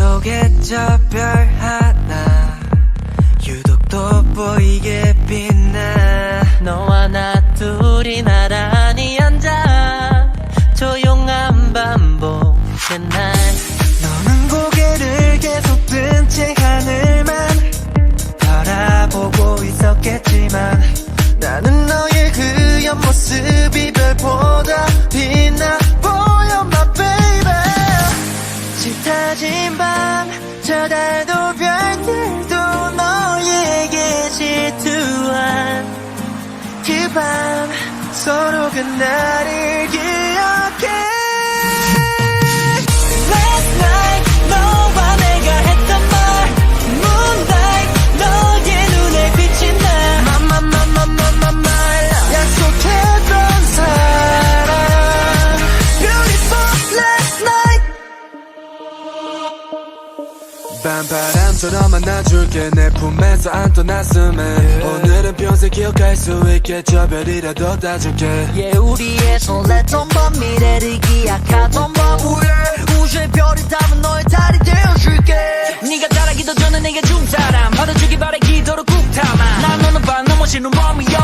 속에 저 별 하나. 유독 돋보이게 빛나. 너와 나 둘이 나란히 앉아. 조용한 반복된 날 너는 고개를 계속 든 채 하늘만 바라보고 있었겠지 저 달도 별들도 너에게 질투한 그 밤 서로 그날을 기억해 밤 바람처럼 안아줄게. 내 품에서 안 떠났음에. 오늘은 평생 기억할 수 있게 저 별이라도 따줄게. yeah, 우리의 설렜던 밤 미래를 기약하던 밤. 우주의 별이 담은 너의 달이 되어줄게. 네가 자라기도 전에 내게 준 사람. 받아주기 바래 기도로 꾹 담아. 난 오늘 밤 넘어지는 웜이요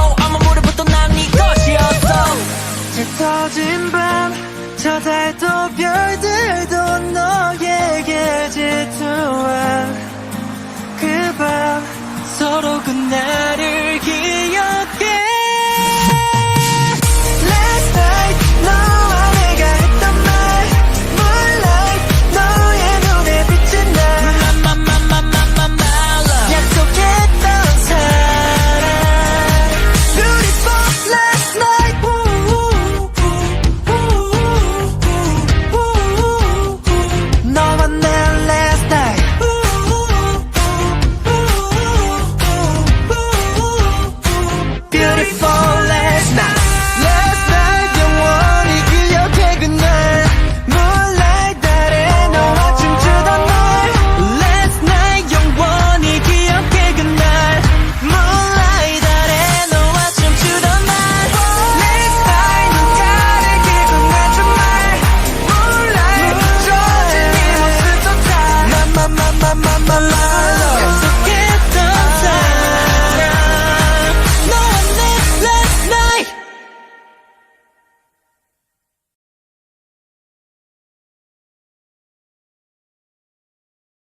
너